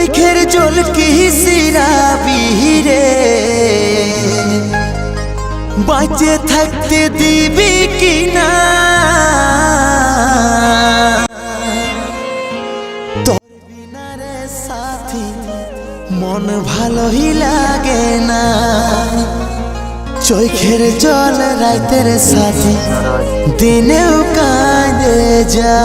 চৈখের জল কি সিরাবি রে বাঁচে থাকতে দিবি কি না? তোর বিনা রে সাথী, মন ভালোই লাগে না। চৈখের জল রাতের সাথী, দিনেও কাঁদে যা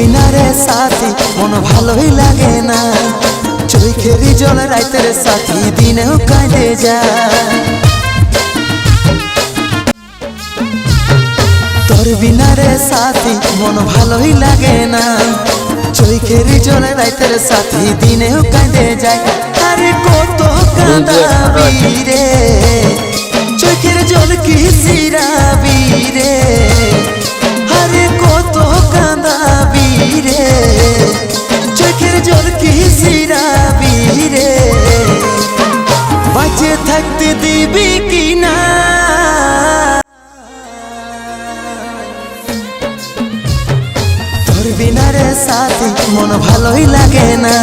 তোর বিনা রে সাথী মন ভালোই লাগে না। চৈখেরি জল রাতের সাথী দিনেও কাঁদে যা। তোর বিনা রে সাথী মন ভালোই লাগে না। চৈখেরি জল রাতের সাথী দিনেও কাঁদে যায়। আরে কত কাঁদাবি রে। তোর বিনা রে সাথী, মন ভালোই লাগে না।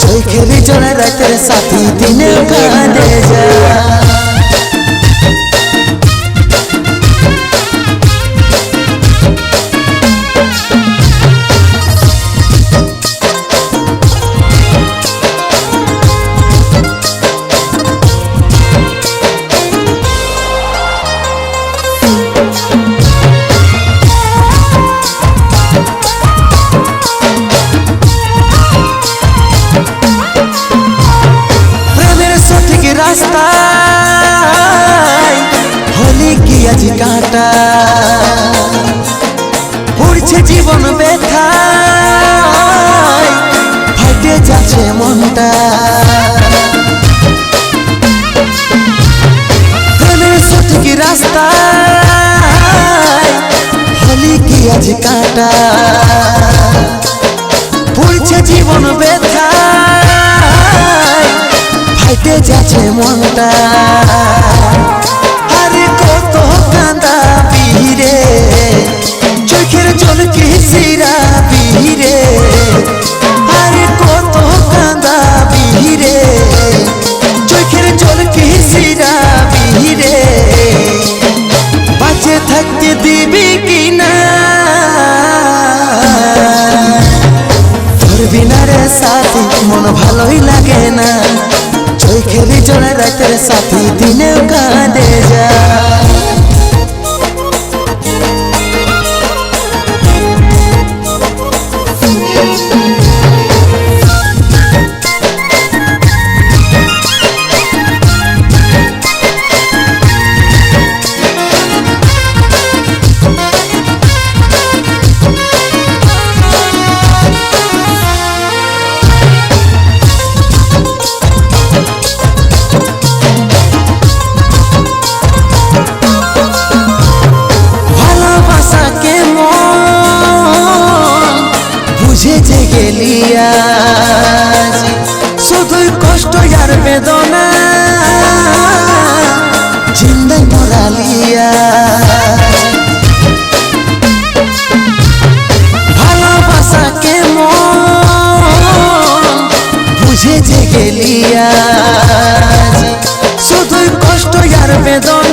চোখের জল রাতের সাথী দিনে কাঁদে যা। ব্যথায় ফাটে যাচ্ছে মনটা। প্রেমের সঠিক রাস্তায় হলি কি আজ কাটা? পড়ছে জীবন ব্যথায় ফাইটে যাচ্ছে মনটা। মন ভালোই লাগে না। চোখেরি জলে রাতের সাথে দিনেও কাঁদে। যে গেলিয়া শুধু কষ্ট আর বেদন।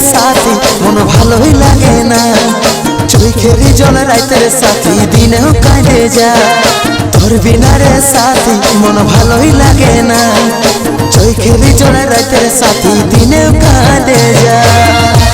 যা মন ভালোই লাগে না। চোখেরই জল রাইতের সাথী, দিনেও কাঁদে যা। তোর বিনা রে সাথী মন ভালোই লাগে না। চোখেরই জল রাইতের সাথী, দিনেও কাঁদে যা।